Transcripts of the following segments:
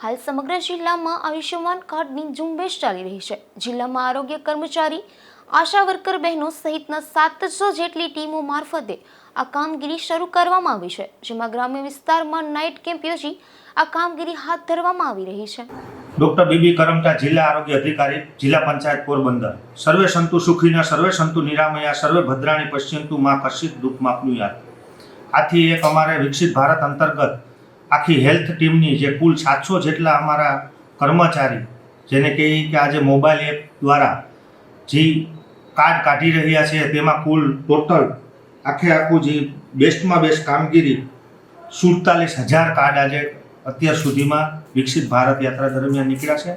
હાલ સમગ્ર જિલ્લામાં આયુષ્યમાન કાર્ડની ઝુંબેશ ચાલી રહી છે. જિલ્લામાં આરોગ્ય કર્મચારી, આશા વર્કર બહેનો સહિતના સાતસો જેટલી ટીમો મારફતે આ કામગીરી શરૂ કરવામાં આવી છે, જેમાં ગ્રામ્ય વિસ્તારમાં નાઇટ કેમ્પ યોજી આ કામગીરી હાથ ધરવામાં આવી રહી છે. ડૉક્ટર બીબી કરમટા, જિલ્લા આરોગ્ય અધિકારી, જિલ્લા પંચાયત પોરબંદર. સર્વે સંતુ સુખીના, સર્વે સંતુ નિરામયા, સર્વે ભદ્રાણી પશ્યંતુ માં કશિત દુઃખ માપનું યાદ. આથી એક અમારે વિકસિત ભારત અંતર્ગત આખી હેલ્થ ટીમની જે કુલ સાતસો જેટલા અમારા કર્મચારી, જેને કહીએ કે આજે મોબાઈલ એપ દ્વારા જે કાર્ડ કાઢી રહ્યા છે, તેમાં કુલ ટોટલ આખે આખું જે બેસ્ટમાં બેસ્ટ કામગીરી સુડતાલીસ હજાર કાર્ડ આજે અત્યાર સુધીમાં વિકસિત ભારત યાત્રા દરમિયાન નીકળ્યા છે.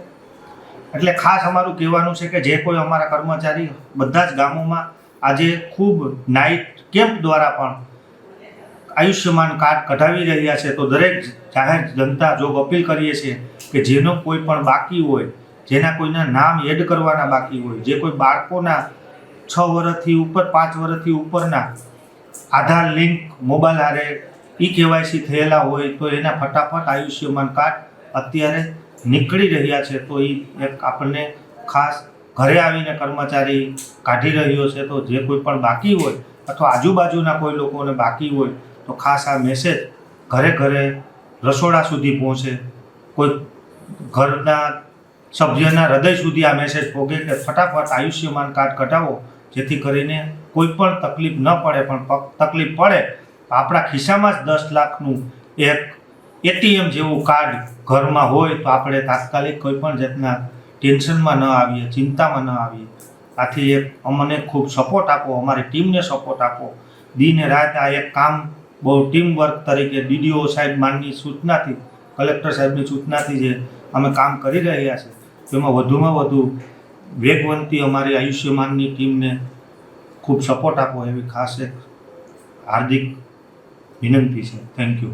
એટલે ખાસ અમારું કહેવાનું છે કે જે કોઈ અમારા કર્મચારી બધા જ ગામોમાં આજે ખૂબ નાઇટ કેમ્પ દ્વારા પણ આયુષ્યમાન કાર્ડ કઢાવી રહ્યા છે, તો દરેક જાહેર જનતા જોગ અપીલ કરીએ છીએ કે જેનો કોઈ પણ બાકી હોય, જેના કોઈના નામ એડ કરવાના બાકી હોય, જે કોઈ બાળકોના છ વર્ષથી ઉપર, પાંચ વર્ષથી ઉપરના આધાર લિંક મોબાઈલ હારે ઈ કેવાયસી થયેલા હોય, તો એના ફટાફટ આયુષ્યમાન કાર્ડ અત્યારે નીકળી રહ્યા છે, તો એ એક આપણને ખાસ ઘરે આવીને કર્મચારી કાઢી રહ્યો છે, તો જે કોઈ પણ બાકી હોય, અથવા આજુબાજુના કોઈ લોકોને બાકી હોય તો ખાસ આ મેસેજ ઘરે ઘરે રસોડા સુધી પહોંચે. કોઈ ઘરના સભ્યના હૃદય સુધી આ મેસેજ પહોંચે કે ફટાફટ આયુષ્યમાન કાર્ડ કઢાવો, જેથી કરીને કોઈ પણ તકલીફ ન પડે, પણ તકલીફ પડે, તો આપણા ખિસ્સામાં જ દસ લાખનું એક એટીએમ જેવું કાર્ડ ઘરમાં હોય તો આપણે તાત્કાલિક કોઈ પણ જાતના ટેન્શનમાં ન આવીએ, ચિંતામાં ન આવીએ. આથી એક અમને ખૂબ સપોર્ટ આપો, અમારી ટીમને સપોર્ટ આપો. દિને રાત આ એક કામ બહુ ટીમ વર્ક તરીકે ડીડીઓ સાહેબ માનની સૂચનાથી કલેક્ટર સાહેબની સૂચનાથી જે અમે કામ કરી રહ્યા છે તેમાં વધુમાં વધુ વેગવંતી અમારી આયુષ્યમાનની ટીમને ખૂબ સપોર્ટ આપો એવી ખાસ એક હાર્દિક વિનંતી છે. Thank you